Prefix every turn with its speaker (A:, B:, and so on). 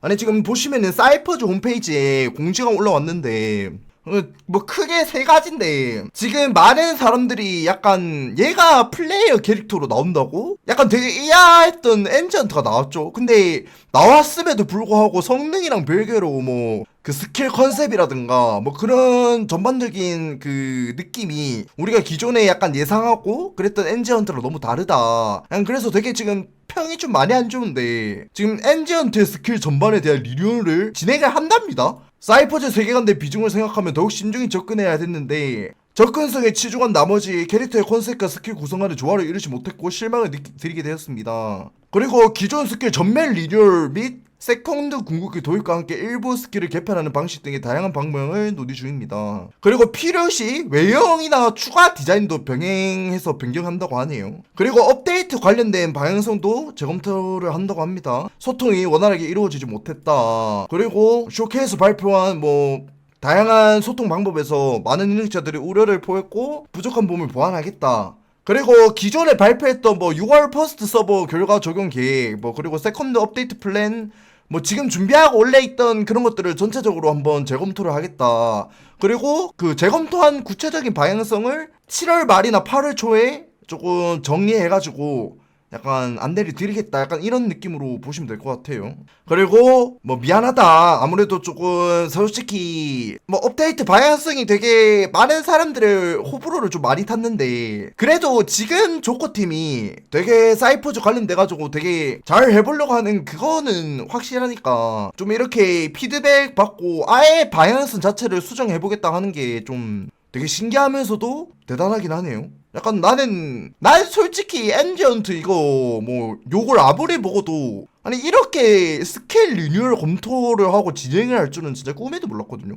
A: 아니 지금 보시면은 사이퍼즈 홈페이지에 공지가 올라왔는데 어, 뭐 크게 세 가지인데 지금 많은 사람들이 약간 얘가 플레이어 캐릭터로 나온다고? 약간 되게 의아했던 엔지언트가 나왔죠. 근데 나왔음에도 불구하고 성능이랑 별개로 뭐 그 스킬 컨셉이라든가 뭐 그런 전반적인 그 느낌이 우리가 기존에 약간 예상하고 그랬던 엔지언트랑 너무 다르다. 그래서 되게 지금 평이 좀 많이 안 좋은데 지금 엔지언트의 스킬 전반에 대한 리뷰를 진행을 한답니다. 사이퍼즈 세계관 내 비중을 생각하면 더욱 신중히 접근해야 됐는데 접근성에 치중한 나머지 캐릭터의 컨셉과 스킬 구성하는 조화를 이루지 못했고 실망을 느- 드리게 되었습니다. 그리고 기존 스킬 전면 리뉴얼 및 세컨드 궁극기 도입과 함께 일부 스킬을 개편하는 방식 등의 다양한 방법을 논의 중입니다. 그리고 필요시 외형이나 추가 디자인도 병행해서 변경한다고 하네요. 그리고 업데이트 관련된 방향성도 재검토를 한다고 합니다. 소통이 원활하게 이루어지지 못했다. 그리고 쇼케이스 발표한 뭐 다양한 소통 방법에서 많은 능력자들이 우려를 포했고 부족한 부분을 보완하겠다. 그리고 기존에 발표했던 뭐 6월 퍼스트 서버 결과 적용 계획, 뭐 그리고 세컨드 업데이트 플랜, 뭐 지금 준비하고 원래 있던 그런 것들을 전체적으로 한번 재검토를 하겠다. 그리고 그 재검토한 구체적인 방향성을 7월 말이나 8월 초에 조금 정리해가지고 약간 안내를 드리겠다. 약간 이런 느낌으로 보시면 될 것 같아요. 그리고 뭐 미안하다. 아무래도 조금 솔직히 뭐 업데이트 방향성이 되게 많은 사람들을 호불호를 좀 많이 탔는데 그래도 지금 조커팀이 되게 사이퍼즈 관련돼가지고 되게 잘 해보려고 하는 그거는 확실하니까 좀 이렇게 피드백 받고 아예 방향성 자체를 수정해보겠다 하는 게 좀 되게 신기하면서도 대단하긴 하네요. 약간 나는 난 솔직히 엔지언트 이거 뭐 욕을 아무리 먹어도 아니 이렇게 스케일 리뉴얼 검토를 하고 진행을 할 줄은 진짜 꿈에도 몰랐거든요.